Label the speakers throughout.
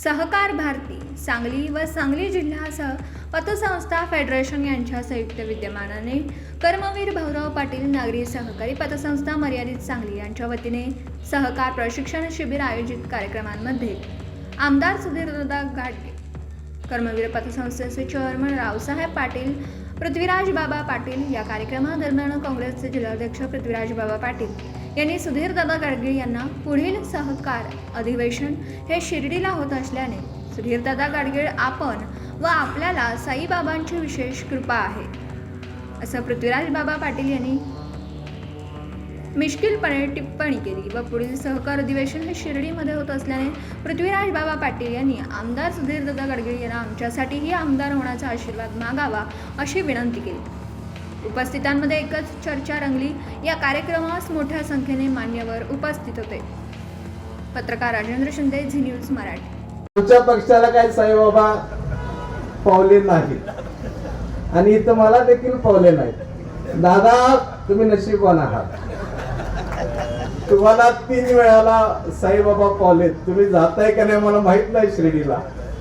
Speaker 1: सहकार भारती सांगली व सांगली जिल्ह्यासह पतसंस्था फेडरेशन यांच्या संयुक्त विद्यमानाने कर्मवीर भाऊराव पाटील नागरी सहकारी पतसंस्था मर्यादित सांगली यांच्या वतीने सहकार प्रशिक्षण शिबिर आयोजित कार्यक्रमांमध्ये आमदार सुधीरदा घाटगे कर्मवीर पतसंस्थेचे चेअरमन रावसाहेब पाटील पृथ्वीराज बाबा पाटील या कार्यक्रमादरम्यान काँग्रेसचे जिल्हाध्यक्ष पृथ्वीराज बाबा पाटील यांनी सुधीरदादा गाडगीळ यांना पुढील सहकार अधिवेशन हे शिर्डीला होत असल्याने सुधीरदादा गाडगीळ आपण व आपल्याला साईबाबांची विशेष कृपा आहे. असं पृथ्वीराज बाबा पाटील यांनी मिश्किलपणे टिप्पणी केली व पुढील सहकार अधिवेशन हे शिर्डीमध्ये होत असल्याने पृथ्वीराज बाबा पाटील यांनी आमदार सुधीरदादा गाडगीळ यांना आमच्यासाठीही आमदार होण्याचा आशीर्वाद मागावा अशी विनंती केली. उपस्थितांमध्ये एकच चर्चा रंगली. या कार्यक्रमास मोठ्या संख्येने मान्यवर उपस्थित होते. पत्रकार राजेंद्र शिंदे झी न्यूज मराठी.
Speaker 2: तुमच्या पक्षाला काय साईबाबा पावले नाहीत. आणि इथं मला देखील पावले नाहीत. दादा तुम्ही नशीबवान आहात. तुम्हाला तीन वेळाला साईबाबा पावलेत. तुम्ही जाताय का नाही मला माहीत नाही श्रेणीला.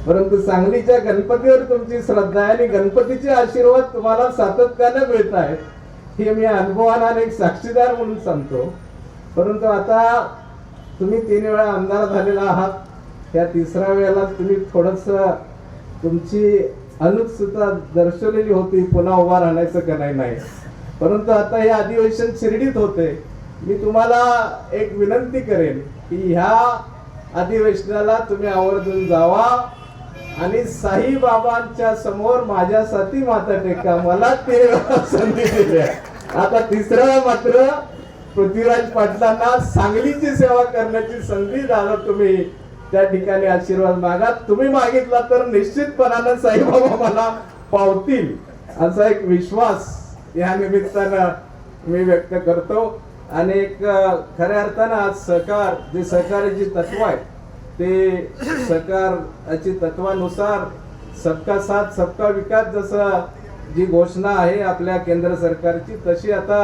Speaker 2: परंतु सांगलीच्या गणपतीवर तुमची श्रद्धा आहे आणि गणपतीचे आशीर्वाद तुम्हाला सातत्यानं मिळत आहेत हे मी अनुभवाने एक साक्षीदार म्हणून सांगतो. परंतु आता तुम्ही तीन वेळा आमदार झालेला आहात या तिसऱ्या वेळेला तुम्ही थोडस तुमची अनुत्सुकता दर्शवलेली होती पुन्हा उभा राहण्याचं का नाही. परंतु आता हे अधिवेशन शिर्डीत होते. मी तुम्हाला एक विनंती करेन की ह्या अधिवेशनाला तुम्ही आवर्जून जावा. आणि साईबाबांच्या समोर माझ्यासाठी माता टेका मला ते संधी दिली आहे. आता तिसरं मात्र पृथ्वीराज पाटलांना सांगलीची सेवा करण्याची संधी दादा तुम्ही त्या ठिकाणी आशीर्वाद मागा तुम्ही मागितला तर निश्चितपणानं साईबाबा मला पावतील असा एक विश्वास या निमित्तानं मी व्यक्त करतो आणि एक खऱ्या अर्थानं आज सहकार जे सहकार्याची तत्व आहे ते सहकाराची तत्वानुसार सबका साथ सबका विकास जसं जी घोषणा आहे आपल्या केंद्र सरकारची तशी आता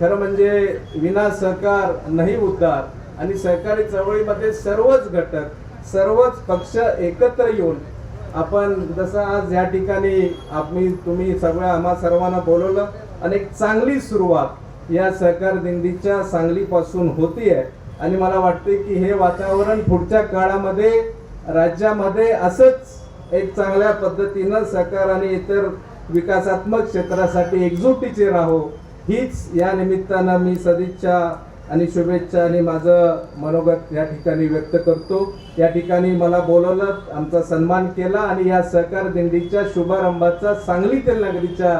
Speaker 2: खरं म्हणजे विना सहकार नाही उद्धार. आणि सहकारी चळवळीमध्ये सर्वच घटक सर्वच पक्ष एकत्र येऊन आपण जसं आज या ठिकाणी आम्ही तुम्ही सगळ्या आम्हा सर्वांना बोलवलं आणि एक चांगली सुरुवात या सहकार दिंडीच्या सांगलीपासून आहे आणि मला वाटते की हे वातावरण पुढच्या काळामध्ये राज्यामध्ये असंच एक चांगल्या पद्धतीनं सरकार आणि इतर विकासात्मक क्षेत्रासाठी एकजुटीचे राहो हीच या निमित्तानं मी सदिच्छा आणि शुभेच्छा आणि माझं मनोगत या ठिकाणी व्यक्त करतो. या ठिकाणी मला बोलवलं आमचा सन्मान केला आणि या सहकार दिंडीच्या शुभारंभाचा सांगली तेलनगरीच्या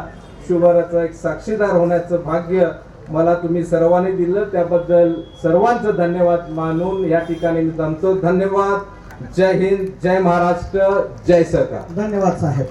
Speaker 2: शुभाराचा एक साक्षीदार होण्याचं भाग्य मला तुम्ही सर्वांनी दिलं. त्याबद्दल सर्वांचं धन्यवाद मानून या ठिकाणी मी थांबतो धन्यवाद. जय हिंद जय महाराष्ट्र जय सरकार.
Speaker 3: धन्यवाद साहेब.